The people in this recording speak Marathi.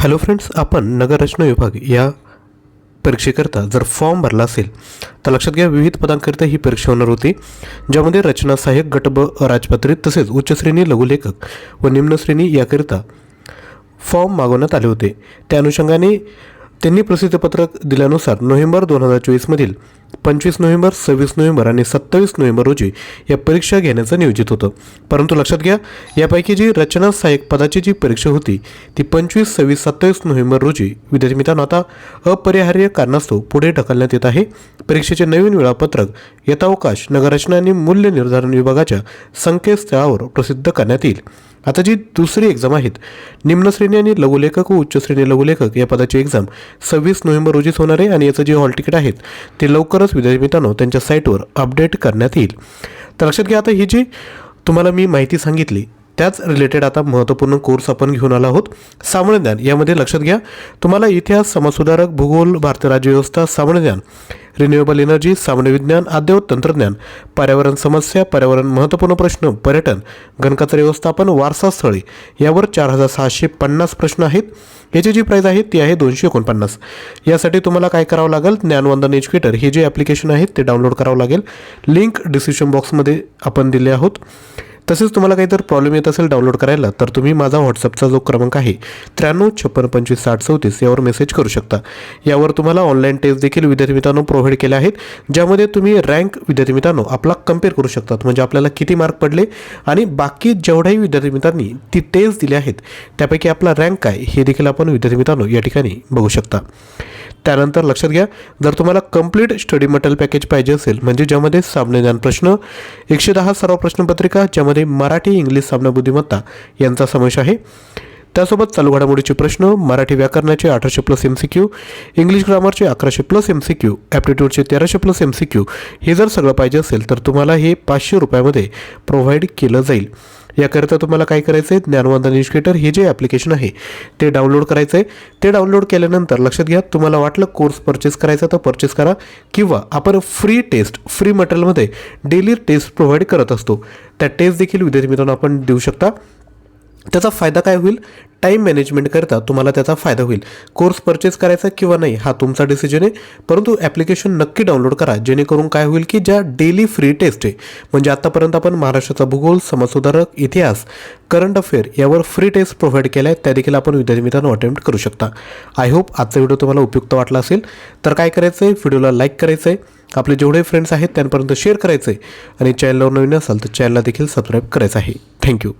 हॅलो फ्रेंड्स आपण नगररचना विभाग या परीक्षेकरता जर फॉर्म भरला असेल तर लक्षात घ्या विविध पदांकरिता ही परीक्षा होणार होती ज्यामध्ये रचना सहाय्यक गट ब राजपत्रित तसेच उच्च श्रेणी लघुलेखक व निम्नश्रेणी याकरिता फॉर्म मागवण्यात आले होते. त्या अनुषंगाने त्यांनी प्रसिद्धपत्रक दिल्यानुसार नोव्हेंबर दोन हजार चोवीसमधील पंचवीस नोव्हेंबर सव्वीस नोव्हेंबर आणि सत्तावीस नोव्हेंबर रोजी या परीक्षा घेण्याचं नियोजित होतं. परंतु लक्षात घ्या यापैकी जी रचना सहाय्यक पदाची जी परीक्षा होती ती पंचवीस सव्वीस सत्तावीस नोव्हेंबर रोजी विद्यार्थी मित्रांनो आता अपरिहार्य कारणास्तव पुढे ढकलण्यात येत आहे. परीक्षेचे नवीन वेळापत्रक यथावकाश नगररचना आणि मूल्य निर्धारण विभागाच्या संकेतस्थळावर प्रसिद्ध करण्यात येईल. आता जी दुसरी एक्झाम आहेत निम्न श्रेणी आणि लघुलेखक व उच्च श्रेणी लघुलेखक या पदाची एक्झाम सव्वीस नोव्हेंबर रोजीच होणार आहे आणि याचं जे हॉल तिकीट आहेत ते लवकरच विद्यार्थी मित्रांनो त्यांच्या साईटवर अपडेट करण्यात येईल. तर लक्षात घ्या आता ही जी तुम्हाला मी माहिती सांगितली त्याच रिलेटेड आता महत्त्वपूर्ण कोर्स आपण घेऊन आलो आहोत. सामान्य ज्ञान यामध्ये लक्षात घ्या. तुम्हाला इतिहास समाजसुधारक भूगोल भारतीय राज्यव्यवस्था सामान्य ज्ञान रिन्युएबल एनर्जी सामान्य विज्ञान अद्ययावत तंत्रज्ञान पर्यावरण समस्या पर्यावरण महत्त्वपूर्ण प्रश्न पर्यटन घनकचरा व्यवस्थापन वारसास्थळे यावर चार हजार सहाशे पन्नास प्रश्न आहेत. याची जी प्राईज आहे ती आहे दोनशे एकोणपन्नास. यासाठी तुम्हाला काय करावं लागेल? ज्ञानवंदन एज्युकेटर हे जे ॲप्लिकेशन आहे ते डाउनलोड करावं लागेल. लिंक डिस्क्रिप्शन बॉक्समध्ये आपण दिले आहोत. तसेच तुम्हाला काही जर प्रॉब्लेम येत असेल डाउनलोड करायला तर तुम्ही माझा व्हॉट्सअपचा जो क्रमांक आहे त्र्याण्णव छप्पन्न पंचवीस साठ चौतीस यावर मेसेज करू शकता. यावर तुम्हाला ऑनलाईन टेस्ट देखील विद्यार्थी मित्रांनो प्रोव्हाइड केले आहेत ज्यामध्ये तुम्ही रँक विद्यार्थी मित्रांनो आपला कंपेअर करू शकतात. म्हणजे आपल्याला किती मार्क पडले आणि बाकी जेवढ्याही विद्यार्थी मित्रांनी ती टेस्ट दिली आहेत त्यापैकी आपला रँक काय हे देखील आपण विद्यार्थी मित्रांनो या ठिकाणी बघू शकता. त्यानंतर लक्षात घ्या जर तुम्हाला कंप्लीट स्टडी मटेरियल पॅकेज पाहिजे असेल म्हणजे ज्यामध्ये सामान्य प्रश्न एकशे दहा सराव प्रश्नपत्रिका ज्यामध्ये मराठी इंग्लिश सामना बुद्धिमत्ता यांचा समावेश आहे. त्यासोबत चालू घडामोडीचे प्रश्न मराठी व्याकरणाचे अठराशे plus M C Q English ग्रामरचे अकराशे प्लस एम सी क्यू ॲप्टिट्यूडचे तेराशे प्लस एम सी क्यू हे जर सगळं पाहिजे असेल तर तुम्हाला हे पाचशे रुपयामध्ये प्रोव्हाइड केलं जाईल. याकरिता तुम्हाला काय करायचं आहे ज्ञानवंदन एज्युकेटर हे जे ॲप्लिकेशन आहे ते डाउनलोड करायचं आहे ते डाउनलोड केल्यानंतर लक्षात घ्या तुम्हाला वाटलं कोर्स परचेस करायचा तर परचेस करा किंवा आपण फ्री टेस्ट फ्री मटेरियलमध्ये डेली टेस्ट प्रोव्हाइड करत असतो. त्या टेस्ट देखील विद्यार्थी मित्रांनो आपण देऊ शकता. त्याचा फायदा काय होईल? टाईम मॅनेजमेंट करता तुम्हाला त्याचा फायदा होईल. कोर्स परचेस करायचा किंवा नाही हा तुमचा डिसिजन आहे. परंतु ॲप्लिकेशन नक्की डाउनलोड करा. जेणेकरून काय होईल की ज्या डेली फ्री टेस्ट आहे म्हणजे आत्तापर्यंत आपण महाराष्ट्राचा भूगोल समाजसुधारक इतिहास करंट अफेअर यावर फ्री टेस्ट प्रोव्हाइड केल्या आहेत त्या देखील आपण विद्यार्थी मित्रांनो अटेम्प्ट करू शकता. आय होप आजचा व्हिडिओ तुम्हाला उपयुक्त वाटला असेल. तर काय करायचं आहे व्हिडिओला लाईक करायचं आहे आपले जेवढे फ्रेंड्स आहेत त्यांपर्यंत शेअर करायचं आहे आणि चॅनलवर नवीन असाल तर चॅनलला देखील सबस्क्राईब करायचं आहे. थँक्यू